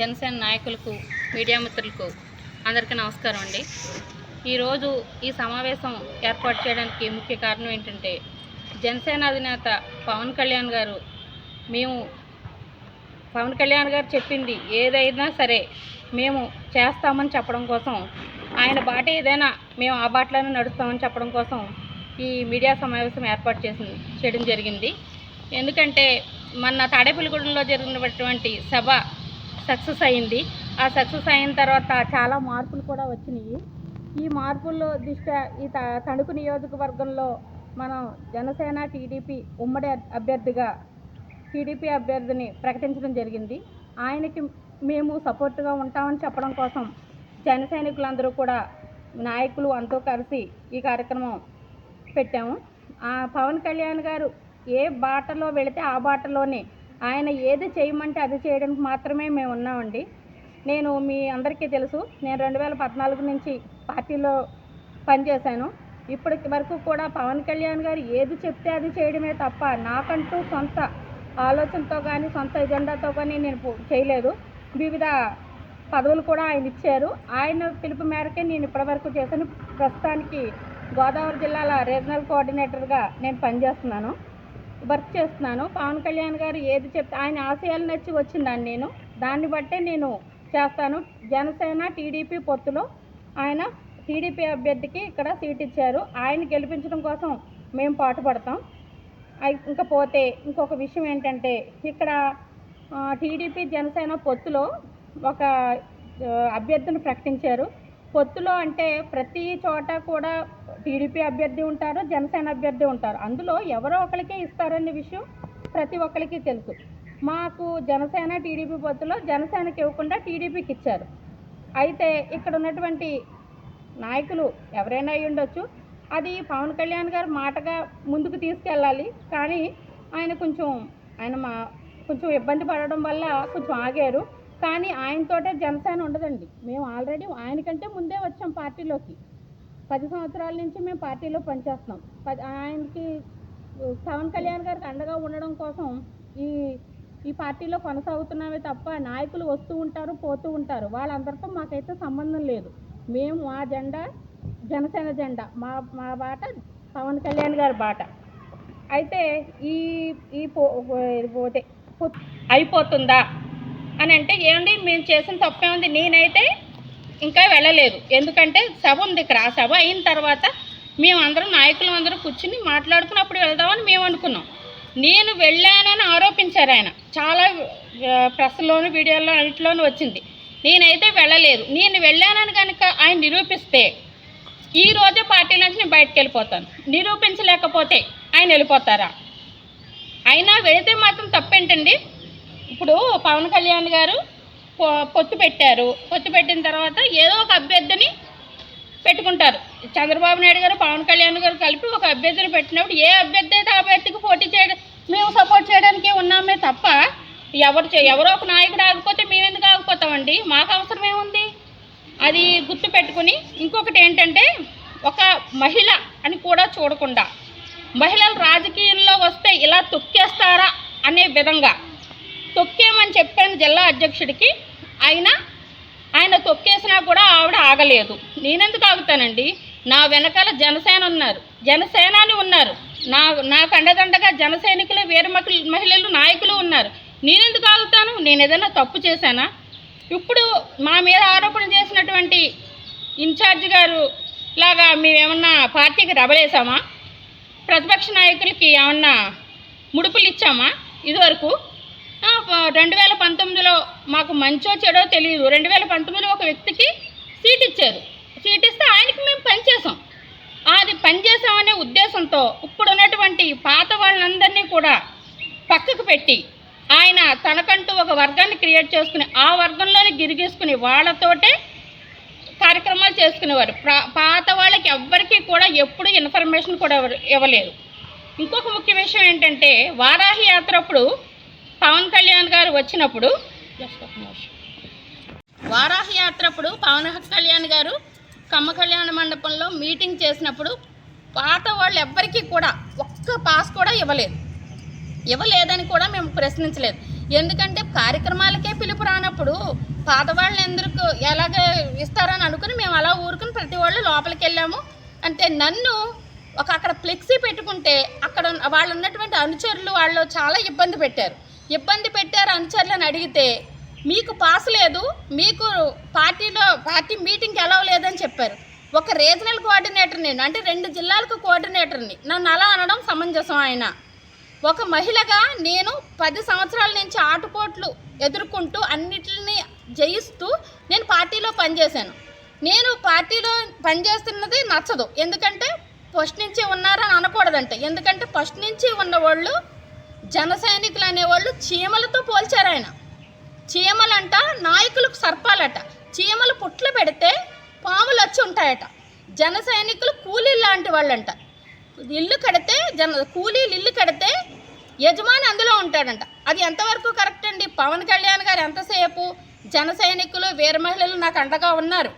జనసేన నాయకులకు మీడియా మిత్రులకు అందరికీ నమస్కారం అండి. ఈరోజు ఈ సమావేశం ఏర్పాటు చేయడానికి ముఖ్య కారణం ఏంటంటే జనసేన అధినేత పవన్ కళ్యాణ్ గారు మేము పవన్ కళ్యాణ్ గారు చెప్పింది ఏదైనా సరే మేము చేస్తామని చెప్పడం కోసం ఆయన బాట ఏదైనా మేము ఆ బాటలోనే నడుస్తామని చెప్పడం కోసం ఈ మీడియా సమావేశం ఏర్పాటు చేసింది చేయడం జరిగింది. ఎందుకంటే మన తాడేపల్లిగూడెంలో జరిగినటువంటి సభ సక్సెస్ అయింది. ఆ సక్సెస్ అయిన తర్వాత చాలా మార్పులు కూడా వచ్చినాయి. ఈ మార్పుల్లో దృష్ట్యా ఈ త- తణుకు నియోజకవర్గంలో మనం జనసేన టీడీపీ ఉమ్మడి అభ్యర్థిగా టీడీపీ అభ్యర్థిని ప్రకటించడం జరిగింది. ఆయనకి మేము సపోర్ట్గా ఉంటామని చెప్పడం కోసం జన సైనికులందరూ కూడా నాయకులు అంతో కలిసి ఈ కార్యక్రమం పెట్టాము. ఆ పవన్ కళ్యాణ్ గారు ఏ బాటలో వెళితే ఆ బాటలోనే ఆయన ఏది చేయమంటే అది చేయడానికి మాత్రమే మేము ఉన్నామండి. నేను మీ అందరికీ తెలుసు నేను రెండు వేల పద్నాలుగు నుంచి పార్టీలో పనిచేశాను. ఇప్పటి వరకు కూడా పవన్ కళ్యాణ్ గారు ఏది చెప్తే అది చేయడమే తప్ప నాకంటూ సొంత ఆలోచనతో కానీ సొంత ఎజెండాతో కానీ నేను చేయలేదు. వివిధ పదవులు కూడా ఆయన ఇచ్చారు. ఆయన పిలుపు మేరకే నేను ఇప్పటివరకు చేశాను. ప్రస్తుతానికి గోదావరి జిల్లాల రీజనల్ కోఆర్డినేటర్గా నేను పనిచేస్తున్నాను. వర్క్ చేస్తున్నాను. పవన్ కళ్యాణ్ గారు ఏది చెప్తే ఆయన ఆశయాలు నచ్చి వచ్చిందండి నేను. దాన్ని బట్టే నేను చేస్తాను. జనసేన టీడీపీ పొత్తులో ఆయన టీడీపీ అభ్యర్థికి ఇక్కడ సీట్ ఇచ్చారు. ఆయన గెలిపించడం కోసం మేము పాటుపడతాం. ఇంకా పోతే ఇంకొక విషయం ఏంటంటే ఇక్కడ టీడీపీ జనసేన పొత్తులో ఒక అభ్యర్థిని ప్రకటించారు. పొత్తులో అంటే ప్రతి చోట కూడా టీడీపీ అభ్యర్థి ఉంటారు జనసేన అభ్యర్థి ఉంటారు. అందులో ఎవరో ఒకరికే ఇస్తారనే విషయం ప్రతి ఒక్కరికి తెలుసు. మాకు జనసేన టీడీపీ పొత్తులో జనసేనకి ఇవ్వకుండా టీడీపీకి ఇచ్చారు. అయితే ఇక్కడ ఉన్నటువంటి నాయకులు ఎవరైనా అయి ఉండొచ్చు. అది పవన్ కళ్యాణ్ గారు మాటగా ముందుకు తీసుకెళ్ళాలి. కానీ ఆయన కొంచెం ఆయన మా కొంచెం ఇబ్బంది పడడం వల్ల కొంచెం ఆగారు. కానీ ఆయనతోటే జనసేన ఉండదండి. మేము ఆల్రెడీ ఆయనకంటే ముందే వచ్చాం పార్టీలోకి. పది సంవత్సరాల నుంచి మేము పార్టీలో పనిచేస్తున్నాం. పది ఆయనకి పవన్ కళ్యాణ్ గారికి అండగా ఉండడం కోసం ఈ ఈ పార్టీలో కొనసాగుతున్నామే తప్ప నాయకులు వస్తూ ఉంటారు పోతూ ఉంటారు. వాళ్ళందరితో మాకైతే సంబంధం లేదు. మేము మా జెండా జనసేన జెండా మా మా బాట పవన్ కళ్యాణ్ గారి బాట. అయితే ఈ ఈ పో పోతే అయిపోతుందా? అని అంటే ఏమండి మేము చేసిన తప్పేముంది? నేనైతే ఇంకా వెళ్ళలేదు. ఎందుకంటే సభ ఉంది ఇక్కడ. ఆ సభ అయిన తర్వాత మేమందరం అందరం నాయకులు అందరూ కూర్చుని మాట్లాడుకున్నప్పుడు వెళ్దామని మేము అనుకున్నాం. నేను వెళ్ళానని ఆరోపించారు ఆయన. చాలా ప్రెస్లోను వీడియోలో అన్నింటిలోనూ వచ్చింది. నేనైతే వెళ్ళలేదు. నేను వెళ్ళానని కనుక ఆయన నిరూపిస్తే ఈ రోజే పార్టీ నుంచి నేను బయటకు వెళ్ళిపోతాను. నిరూపించలేకపోతే ఆయన వెళ్ళిపోతారా? అయినా వెళితే మాత్రం తప్పేంటండి? ఇప్పుడు పవన్ కళ్యాణ్ గారు పొత్తు పెట్టారు. పొత్తు పెట్టిన తర్వాత ఏదో ఒక అభ్యర్థిని పెట్టుకుంటారు. చంద్రబాబు నాయుడు గారు పవన్ కళ్యాణ్ గారు కలిపి ఒక అభ్యర్థిని పెట్టినప్పుడు ఏ అభ్యర్థి అయితే అభ్యర్థికి పోటీ చేయడం మేము సపోర్ట్ చేయడానికే ఉన్నామే తప్ప ఎవరు చే- ఎవరో ఒక నాయకుడు ఆగిపోతే మేము ఎందుకు ఆగిపోతామండి? మాకు అవసరం ఏముంది? అది గుర్తు పెట్టుకుని ఇంకొకటి ఏంటంటే ఒక మహిళ అని కూడా చూడకుండా మహిళలు రాజకీయంలో వస్తే ఇలా తొక్కేస్తారా అనే విధంగా తొక్కేమని చెప్పాను జిల్లా అధ్యక్షుడికి అయినా ఆయన తొక్కేసినా కూడా ఆవిడ ఆగలేదు. నేనెందుకు ఆగుతానండి? నా వెనకాల జనసేన ఉన్నారు. జనసేనాని ఉన్నారు. నా నాకు అండదండగా జన సైనికులు వీర మహిళలు నాయకులు ఉన్నారు. నేనెందుకు ఆగుతాను? నేను ఏదైనా తప్పు చేశానా? ఇప్పుడు మా మీద ఆరోపణ చేసినటువంటి ఇన్ఛార్జ్ గారు లాగా మేమేమన్నా పార్టీకి రబలేసామా ప్రతిపక్ష నాయకులకి ఏమన్నా ముడుపులు ఇచ్చామా? ఇదివరకు రెండు వేల పంతొమ్మిదిలో మాకు మంచో చెడో తెలియదు రెండు వేల పంతొమ్మిదిలో ఒక వ్యక్తికి సీట్ ఇచ్చారు. సీట్ ఇస్తే ఆయనకి మేము పనిచేసాం అది పనిచేసామనే ఉద్దేశంతో ఇప్పుడు ఉన్నటువంటి పాత వాళ్ళందరినీ కూడా పక్కకు పెట్టి ఆయన తనకంటూ ఒక వర్గాన్ని క్రియేట్ చేసుకుని ఆ వర్గంలోనే గిరిగేసుకుని వాళ్ళతోటే కార్యక్రమాలు చేసుకునేవారు. పాత వాళ్ళకి ఎవ్వరికీ కూడా ఎప్పుడు ఇన్ఫర్మేషన్ కూడా ఇవ్వలేదు. ఇంకొక ముఖ్య విషయం ఏంటంటే వారాహి యాత్ర అప్పుడు పవన్ కళ్యాణ్ గారు వచ్చినప్పుడు వారాహ యాత్ర అప్పుడు పవన్ కళ్యాణ్ గారు కమ్మ కళ్యాణ మండపంలో మీటింగ్ చేసినప్పుడు పాత వాళ్ళు ఎవ్వరికీ కూడా ఒక్క పాస్ కూడా ఇవ్వలేదు. ఇవ్వలేదని కూడా మేము ప్రశ్నించలేదు. ఎందుకంటే కార్యక్రమాలకే పిలుపు రానప్పుడు పాతవాళ్ళని ఎందుకు ఎలాగ ఇస్తారని అనుకుని మేము అలా ఊరుకుని ప్రతి వాళ్ళు లోపలికి వెళ్ళాము. అంటే నన్ను ఒక అక్కడ ఫ్లెక్సీ పెట్టుకుంటే అక్కడ వాళ్ళు ఉన్నటువంటి అనుచరులు వాళ్ళు చాలా ఇబ్బంది పెట్టారు. ఇబ్బంది పెట్టారు అనుచరులను అడిగితే మీకు పాస్ లేదు మీకు పార్టీలో పార్టీ మీటింగ్కి ఎలా లేదని చెప్పారు. ఒక రీజనల్ కోఆర్డినేటర్ నేను అంటే రెండు జిల్లాలకు కోఆర్డినేటర్ని నన్ను అలా అనడం సమంజసం ఆయన. ఒక మహిళగా నేను పది సంవత్సరాల నుంచి ఆటుపోట్లు ఎదుర్కొంటూ అన్నిటిని జయిస్తూ నేను పార్టీలో పనిచేశాను. నేను పార్టీలో పనిచేస్తున్నది నచ్చదు. ఎందుకంటే ఫస్ట్ నుంచి ఉన్నారని అనకూడదంటే. ఎందుకంటే ఫస్ట్ నుంచి ఉన్నవాళ్ళు జన సైనికులు అనేవాళ్ళు చీమలతో పోల్చారు ఆయన. చీమలంట నాయకులకు సర్పాలట. చీమలు పుట్లు పెడితే పాములు వచ్చి ఉంటాయట. జన సైనికులు కూలీలు లాంటి వాళ్ళంట. ఇల్లు కడితే జన కూలీలు ఇల్లు కడితే యజమాని అందులో ఉంటాడంట. అది ఎంతవరకు కరెక్ట్ అండి? పవన్ కళ్యాణ్ గారు ఎంతసేపు జన సైనికులు వీర మహిళలు నాకు అండగా ఉన్నారు?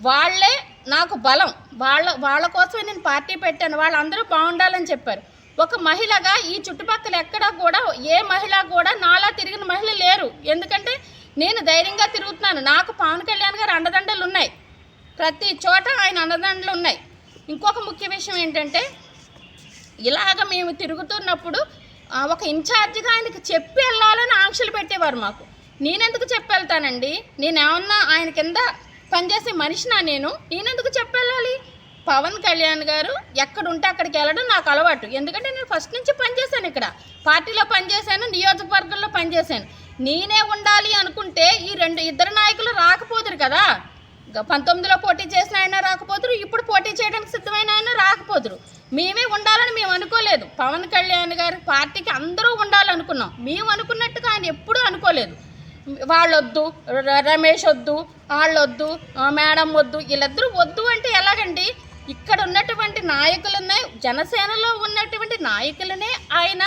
వాళ్ళే నాకు బలం. వాళ్ళ వాళ్ళ కోసమే నేను పార్టీ పెట్టాను. వాళ్ళందరూ బాగుండాలని చెప్పారు. ఒక మహిళగా ఈ చుట్టుపక్కల ఎక్కడా కూడా ఏ మహిళ కూడా నాలా తిరిగిన మహిళ లేరు. ఎందుకంటే నేను ధైర్యంగా తిరుగుతున్నాను. నాకు పవన్ కళ్యాణ్ గారు అండదండలు ఉన్నాయి. ప్రతి చోట ఆయన అండదండలు ఉన్నాయి. ఇంకొక ముఖ్య విషయం ఏంటంటే ఇలాగ మేము తిరుగుతున్నప్పుడు ఒక ఇన్ఛార్జిగా ఆయనకి చెప్పి వెళ్ళాలని ఆంక్షలు పెట్టేవారు మాకు. నేనెందుకు చెప్పి వెళ్తానండి? నేనేమన్నా ఆయన కింద పనిచేసే మనిషినా నేను? నేనెందుకు చెప్పి వెళ్ళాలి? పవన్ కళ్యాణ్ గారు ఎక్కడుంటే అక్కడికి వెళ్ళడం నాకు అలవాటు. ఎందుకంటే నేను ఫస్ట్ నుంచి పనిచేశాను ఇక్కడ. పార్టీలో పనిచేశాను నియోజకవర్గంలో పనిచేశాను నేనే ఉండాలి అనుకుంటే ఈ రెండు ఇద్దరు నాయకులు రాకపోదురు కదా. పంతొమ్మిదిలో పోటీ చేసిన ఆయన రాకపోదురు ఇప్పుడు పోటీ చేయడానికి సిద్ధమైన ఆయన రాకపోదురు. మేమే ఉండాలని మేము అనుకోలేదు. పవన్ కళ్యాణ్ గారి పార్టీకి అందరూ ఉండాలనుకున్నాం. మేము అనుకున్నట్టుగా ఆయన ఎప్పుడూ అనుకోలేదు. వాళ్ళొద్దు ర- రమేష్ వద్దు వాళ్ళొద్దు మేడం వద్దు వీళ్ళిద్దరూ వద్దు అంటే ఎలాగండి? ఇక్కడ ఉన్నటువంటి నాయకులనే జనసేనలో ఉన్నటువంటి నాయకులనే ఆయన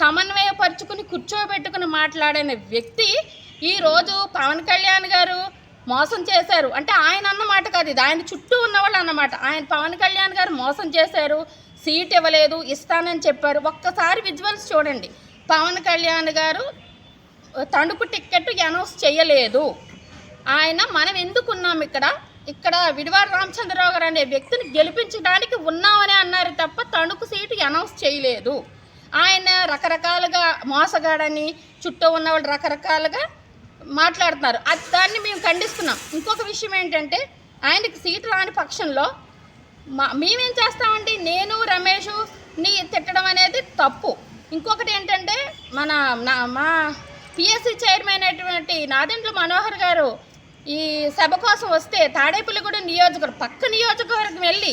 సమన్వయపరుచుకుని కూర్చోబెట్టుకుని మాట్లాడిన వ్యక్తి ఈరోజు పవన్ కళ్యాణ్ గారు మోసం చేశారు. అంటే ఆయన అన్నమాట కాదు ఇది. ఆయన చుట్టూ ఉన్నవాళ్ళు అన్నమాట ఆయన పవన్ కళ్యాణ్ గారు మోసం చేశారు. సీట్ ఇవ్వలేదు ఇస్తానని చెప్పారు. ఒక్కసారి విజువల్స్ చూడండి. పవన్ కళ్యాణ్ గారు తణుకు టిక్కెట్ అనౌన్స్ చేయలేదు. ఆయన మనం ఎందుకున్నాం ఇక్కడ? ఇక్కడ విడివాడ రామచంద్రరావు గారు అనే వ్యక్తిని గెలిపించడానికి ఉన్నామని అన్నారు తప్ప తణుకు సీటు అనౌన్స్ చేయలేదు. ఆయన రకరకాలుగా మోసగాడని చుట్టూ ఉన్నవాళ్ళు రకరకాలుగా మాట్లాడుతున్నారు. అది దాన్ని మేము ఖండిస్తున్నాం. ఇంకొక విషయం ఏంటంటే ఆయనకి సీటు రాని పక్షంలో మా మేమేం చేస్తామండి? నేను రమేష్ నీ తిట్టడం అనేది తప్పు. ఇంకొకటి ఏంటంటే మన నా మా పిఎస్సి చైర్మన్ అయినటువంటి నాదెంట్ల మనోహర్ గారు ఈ సభ కోసం వస్తే తాడేపల్లిగూడెం నియోజకవర్గం పక్క నియోజకవర్గం వెళ్ళి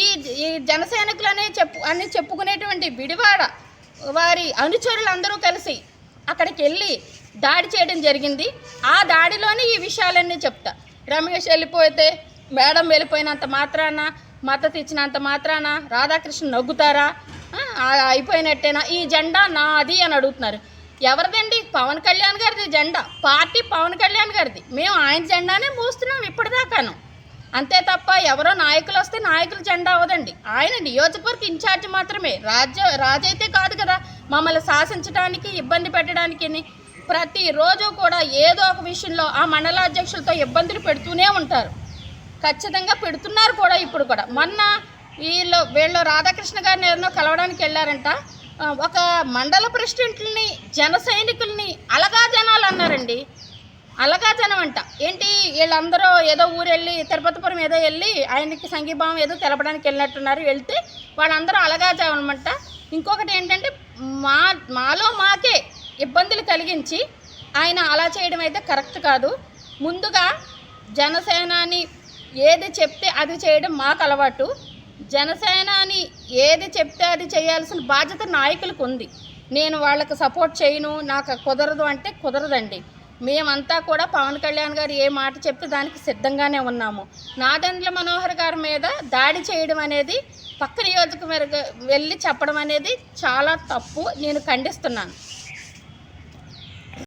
ఈ ఈ జనసైనికులనే చెప్పు అని చెప్పుకునేటువంటి విడివాడ వారి అనుచరులందరూ కలిసి అక్కడికి వెళ్ళి దాడి చేయడం జరిగింది. ఆ దాడిలోనే ఈ విషయాలన్నీ చెప్తా. రమేష్ వెళ్ళిపోతే మేడం వెళ్ళిపోయినంత మాత్రాన మద్దతు ఇచ్చినంత మాత్రాన రాధాకృష్ణ నవ్వుతారా? అయిపోయినట్టేనా? ఈ జెండా నాది అని అడుగుతున్నారు. ఎవరిదండి? పవన్ కళ్యాణ్ గారిది జెండా. పార్టీ పవన్ కళ్యాణ్ గారిది. మేము ఆయన జెండానే మూస్తున్నాం ఇప్పటిదాకాను. అంతే తప్ప ఎవరో నాయకులు వస్తే నాయకుల జెండా అవ్వదండి. ఆయన నియోజకవర్గ ఇన్ఛార్జ్ మాత్రమే. రాజ్య రాజైతే కాదు కదా. మమ్మల్ని శాసించడానికి ఇబ్బంది పెట్టడానికి ప్రతిరోజు కూడా ఏదో ఒక విషయంలో ఆ మండలాధ్యక్షులతో ఇబ్బందులు పెడుతూనే ఉంటారు. ఖచ్చితంగా పెడుతున్నారు కూడా ఇప్పుడు కూడా. మొన్న వీళ్ళు వీళ్ళు రాధాకృష్ణ గారిని ఎవరినో కలవడానికి వెళ్ళారంట. ఒక మండల ప్రెసిడెంట్లని జన సైనికుల్ని అలగా జనాలు అన్నారండి. అలగా జనం అంట. ఏంటి? వీళ్ళందరూ ఏదో ఊరు వెళ్ళి తిరుపతిపురం ఏదో వెళ్ళి ఆయనకి సంఘీభావం ఏదో తెలపడానికి వెళ్ళినట్టున్నారు. వెళ్తే వాళ్ళందరూ అలగా జనం ఇంకొకటి ఏంటంటే మా మాలో మాకే ఇబ్బందులు కలిగించి ఆయన అలా చేయడం అయితే కరెక్ట్ కాదు. ముందుగా జనసేనాని ఏది చెప్తే అది చేయడం మాకు అలవాటు. జనసేనాని ఏది చెప్తే అది చేయాల్సిన బాధ్యత నాయకులకు ఉంది నేను వాళ్ళకి సపోర్ట్ చేయను నాకు కుదరదు అంటే కుదరదండి. మేమంతా కూడా పవన్ కళ్యాణ్ గారు ఏ మాట చెప్తే దానికి సిద్ధంగానే ఉన్నాము. నాదండ్ల మనోహర్ గారి మీద దాడి చేయడం అనేది పక్క నియోజకవర్గ వెళ్ళి చెప్పడం అనేది చాలా తప్పు. నేను ఖండిస్తున్నాను.